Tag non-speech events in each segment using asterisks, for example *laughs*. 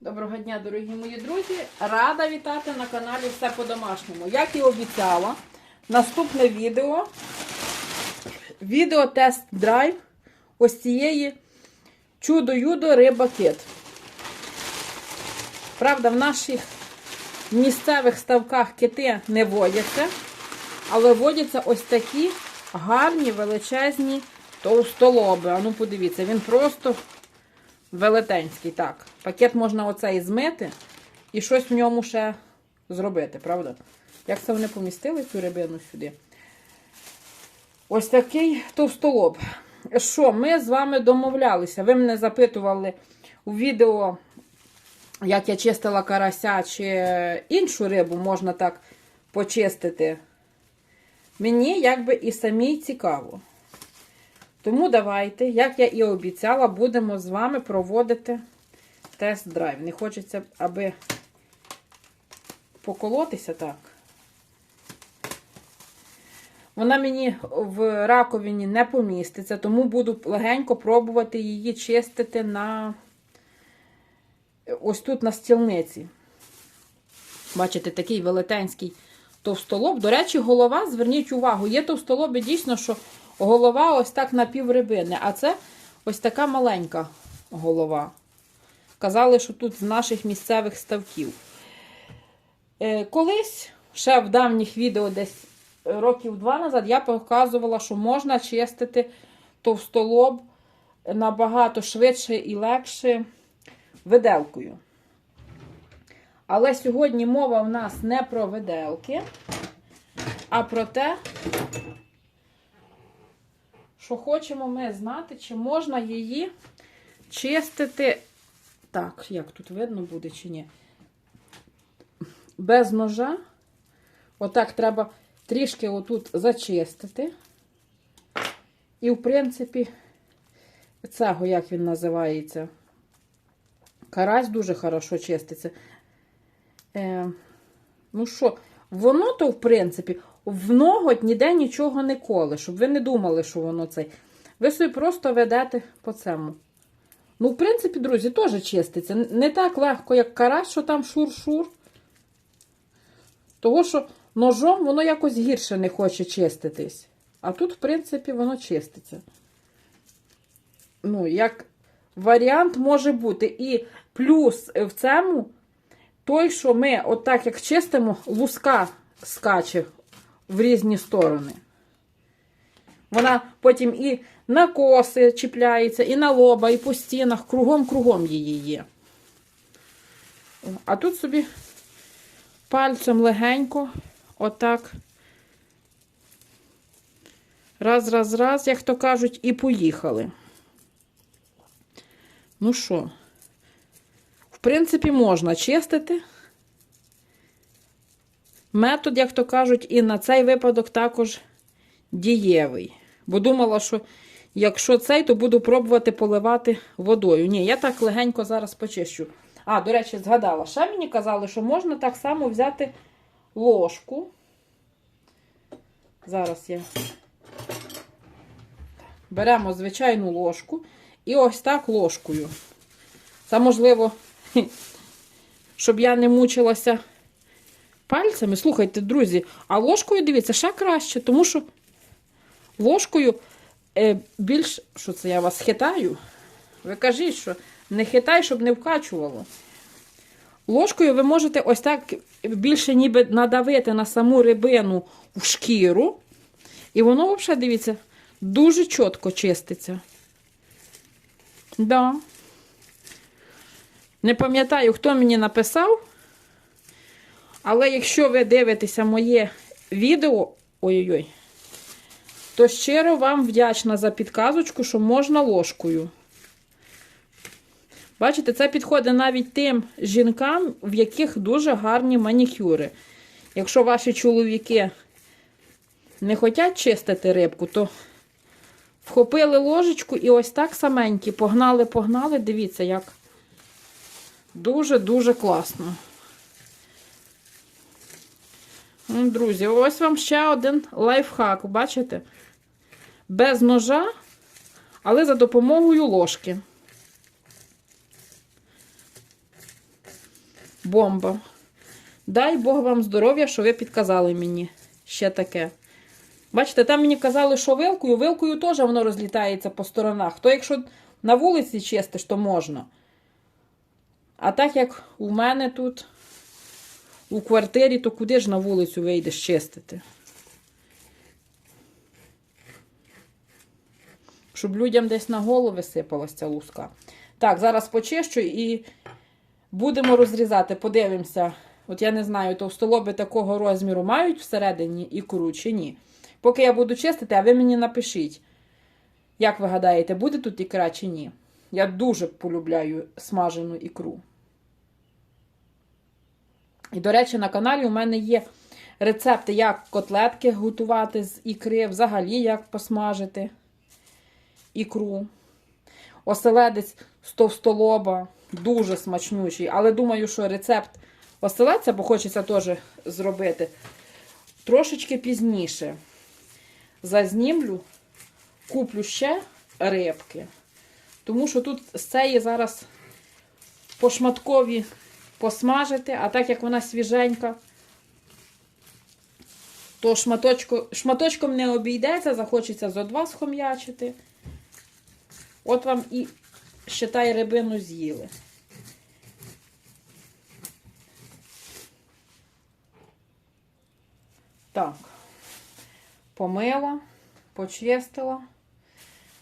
Доброго дня, дорогі мої друзі! Рада вітати на каналі Все по-домашньому. Як і обіцяла, наступне відео відео тест-драйв ось цієї чудо-юдо риба кит. Правда, в наших місцевих ставках кити не водяться, але водяться ось такі гарні, величезні товстолоби. А ну подивіться, він просто велетенський. Так, пакет можна оцей змити і щось в ньому ще зробити, правда? Як це вони помістили цю рибину сюди? Ось такий товстолоб. Що, ми з вами домовлялися? Ви мене запитували у відео, як я чистила карася чи іншу рибу можна так почистити. Мені якби і самій цікаво. Тому давайте, як я і обіцяла, будемо з вами проводити тест-драйв. Не хочеться, аби поколотися так. Вона мені в раковині не поміститься, тому буду легенько пробувати її чистити на ось тут на стілниці. Бачите, такий велетенський товстолоб. До речі, голова, зверніть увагу, є товстолоби дійсно, що голова ось так напіврибини, а це ось така маленька голова. Казали, що тут з наших місцевих ставків. Е, колись, ще в давніх відео, десь років два назад, я показувала, що можна чистити товстолоб набагато швидше і легше виделкою. Але сьогодні мова в нас не про виделки, а про те, що хочемо ми знати, чи можна її чистити. Так, як тут видно буде чи ні? Без ножа. Отак треба трішки отут зачистити. І, в принципі, цього, як він називається, карась дуже хорошо чиститься. Е, ну що, воно то, в принципі, в ноготь ніде нічого не коле, щоб ви не думали, що воно цей. Ви собі просто ведете по цьому. Ну, в принципі, друзі, теж чиститься. Не так легко, як карась, що там шур-шур. Того, що ножом воно якось гірше не хоче чиститись. А тут, в принципі, воно чиститься. Ну, як варіант може бути. І плюс в цьому той, що ми, отак як чистимо, луска скаче в різні сторони. Вона потім і на коси чіпляється, і на лоба, і по стінах, кругом-кругом її є. А тут собі пальцем легенько, отак. Раз, раз, раз, як то кажуть, і поїхали. Ну що, в принципі, можна чистити. Метод, як то кажуть, і на цей випадок також дієвий. Бо думала, що якщо цей, то буду пробувати поливати водою. Ні, я так легенько зараз почищу. А, до речі, згадала, ще мені казали, що можна так само взяти ложку. Зараз я беремо звичайну ложку і ось так ложкою. Це можливо, *laughs* щоб я не мучилася пальцями. Слухайте, друзі, а ложкою, дивіться, ще краще, тому що ложкою більш, що це я вас хитаю? Ви кажіть, що не хитай, щоб не вкачувало. Ложкою ви можете ось так більше ніби надавити на саму рибину в шкіру. І воно, взагалі, дивіться, дуже чітко чиститься. Да. Не пам'ятаю, хто мені написав. Але якщо ви дивитеся моє відео, ой-ой-ой, то щиро вам вдячна за підказочку, що можна ложкою. Бачите, це підходить навіть тим жінкам, в яких дуже гарні манікюри. Якщо ваші чоловіки не хочуть чистити рибку, то вхопили ложечку і ось так саменькі, погнали, погнали. Дивіться, як дуже-дуже класно. Друзі, ось вам ще один лайфхак, бачите? Без ножа, але за допомогою ложки. Бомба. Дай Бог вам здоров'я, що ви підказали мені ще таке. Бачите, там мені казали, що вилкою, вилкою теж воно розлітається по сторонах. То якщо на вулиці чистиш, то можна. А так як у мене тут у квартирі, то куди ж на вулицю вийдеш чистити? Щоб людям десь на голови сипалася луска. Так, зараз почищу і будемо розрізати. Подивимося. От я не знаю, товстолоби такого розміру мають всередині ікру чи ні. Поки я буду чистити, а ви мені напишіть, як ви гадаєте, буде тут ікра чи ні. Я дуже полюбляю смажену ікру. І, до речі, на каналі у мене є рецепти, як котлетки готувати з ікри, взагалі як посмажити ікру. Оселедець з товстолоба, дуже смачнючий. Але думаю, що рецепт оселедця, бо хочеться теж зробити, трошечки пізніше. Зазнімлю, куплю ще рибки. Тому що тут з цієї зараз пошматкові посмажити, а так як вона свіженька, то шматочко, шматочком не обійдеться, захочеться зо два схом'ячити. От вам і считай рибину з'їли. Так, помила, почистила.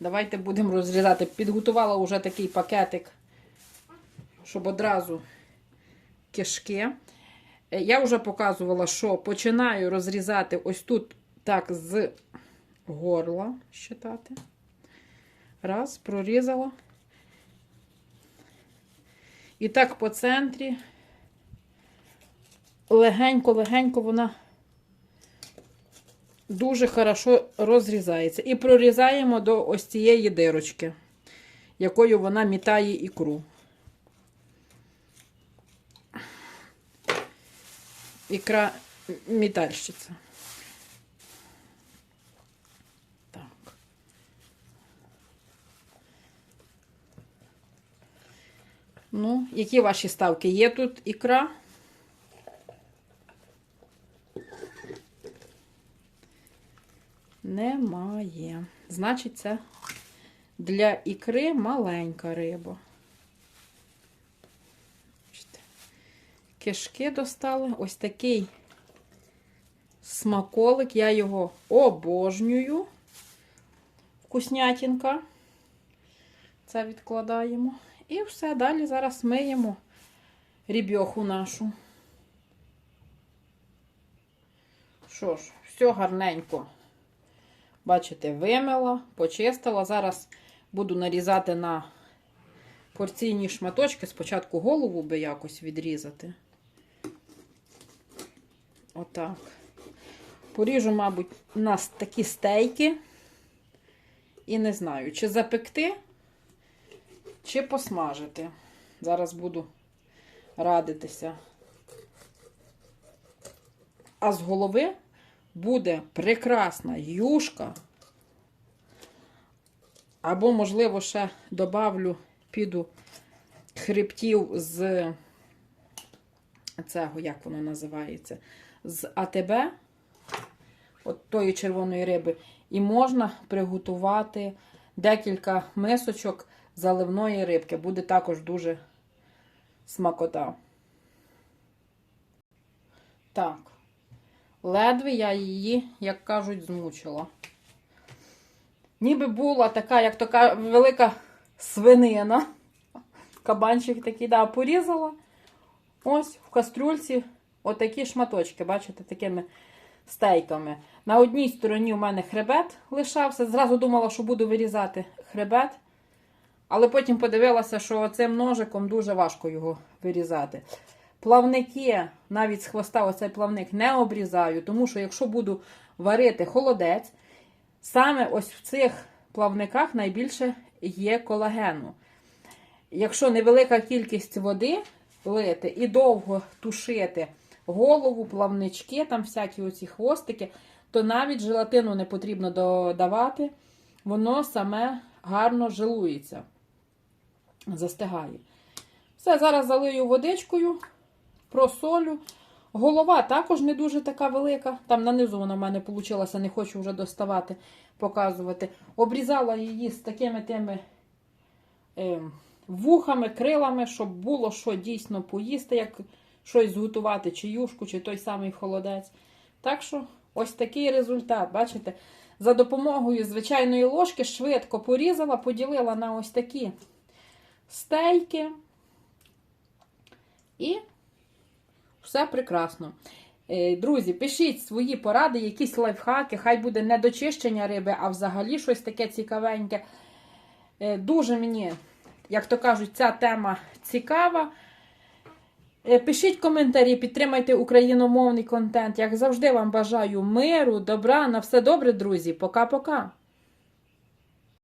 Давайте будемо розрізати. Підготувала вже такий пакетик, щоб одразу кишки. Я вже показувала, що починаю розрізати ось тут так з горла щитати. Раз, прорізала. І так по центрі легенько-легенько вона дуже хорошо розрізається. І прорізаємо до ось цієї дирочки, якою вона мітає ікру. Ікра мітальщиця. Ну, які ваші ставки? Є тут ікра? Немає. Значить, це для ікри маленька риба. Кишки достали. Ось такий смаколик. Я його обожнюю. Вкуснятінка. Це відкладаємо. І все, далі зараз миємо рібьоху нашу. Що ж, все гарненько. Бачите, вимила, почистила. Зараз буду нарізати на порційні шматочки. Спочатку голову би якось відрізати. Отак. Поріжу, мабуть, у нас такі стейки. І не знаю, чи запекти, чи посмажити. Зараз буду радитися. А з голови буде прекрасна юшка. Або, можливо, ще добавлю, піду хребтів з цього, як воно називається, з АТБ, от тої червоної риби. І можна приготувати декілька мисочок заливної рибки. Буде також дуже смакота. Так. Ледве я її, як кажуть, змучила. Ніби була така, як така велика свинина. Кабанчик такий, да, порізала. Ось в кастрюльці отакі шматочки, бачите, такими стейками. На одній стороні у мене хребет лишався. Зразу думала, що буду вирізати хребет. Але потім подивилася, що цим ножиком дуже важко його вирізати. Плавники, навіть з хвоста, оцей плавник не обрізаю, тому що якщо буду варити холодець, саме ось в цих плавниках найбільше є колагену. Якщо невелика кількість води лити і довго тушити голову, плавнички, там всякі оці хвостики, то навіть желатину не потрібно додавати, воно саме гарно жилується, застигає. Все, зараз залию водичкою просолю. Голова також не дуже така велика. Там нанизу вона в мене вийшла, не хочу вже доставати, показувати. Обрізала її з такими тими ем, вухами, крилами, щоб було що дійсно поїсти, як щось зготувати, чи юшку, чи той самий холодець. Так що ось такий результат. Бачите? За допомогою звичайної ложки швидко порізала, поділила на ось такі стейки. І все прекрасно. Е, Друзі, пишіть свої поради, якісь лайфхаки. Хай буде не дочищення риби, а взагалі щось таке цікавеньке. Е, Дуже мені, як то кажуть, ця тема цікава. Е, Пишіть коментарі, підтримайте україномовний контент. Як завжди, вам бажаю миру, добра. На все добре, друзі. Пока-пока.